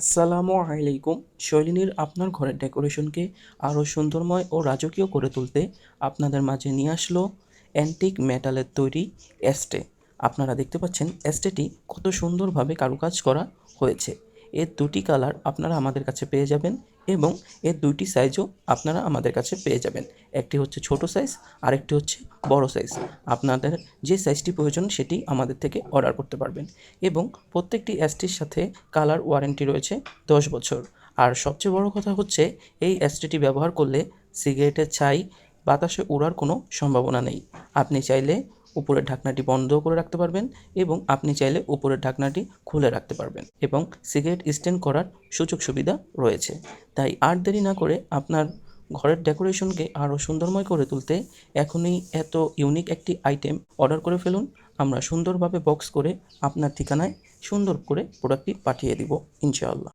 আসসালামু আলাইকুম। শৈলিনীর আপনার ঘরের ডেকোরেশনকে আরও সুন্দরময় ও রাজকীয় করে তুলতে আপনাদের মাঝে নিয়ে আসলো অ্যান্টিক মেটালের তৈরি এস্টে। আপনারা দেখতে পাচ্ছেন, এস্টেটি কত সুন্দরভাবে কারুকাজ করা হয়েছে। এর দুটি কালার আপনারা আমাদের কাছে পেয়ে যাবেন এবং এর দুইটি সাইজও আপনারা আমাদের কাছে পেয়ে যাবেন। একটি হচ্ছে ছোট সাইজ আরেকটি হচ্ছে বড় সাইজ আপনাদের যে সাইজটি প্রয়োজন সেটি আমাদের থেকে অর্ডার করতে পারবেন। এবং প্রত্যেকটি অ্যাসটির সাথে কালার ওয়ারেন্টি রয়েছে দশ বছর। আর সবচেয়ে বড় কথা হচ্ছে, এই অ্যাসটিটি ব্যবহার করলে সিগারেটের ছাই বাতাসে উড়ার কোনো সম্ভাবনা নেই। আপনি চাইলে উপরের ঢাকনাটি বন্ধ করে রাখতে পারবেন এবং আপনি চাইলে উপরের ঢাকনাটি খুলে রাখতে পারবেন এবং সিগারেট স্ট্যান্ড করার সুযোগ সুবিধা রয়েছে। তাই আর দেরি না করে আপনার ঘরের ডেকোরেশনকে আরও সুন্দরময় করে তুলতে এখনই এত ইউনিক একটি আইটেম অর্ডার করে ফেলুন। আমরা সুন্দরভাবে বক্স করে আপনার ঠিকানায় সুন্দর করে প্রোডাক্টটি পাঠিয়ে দিব, ইনশাআল্লাহ।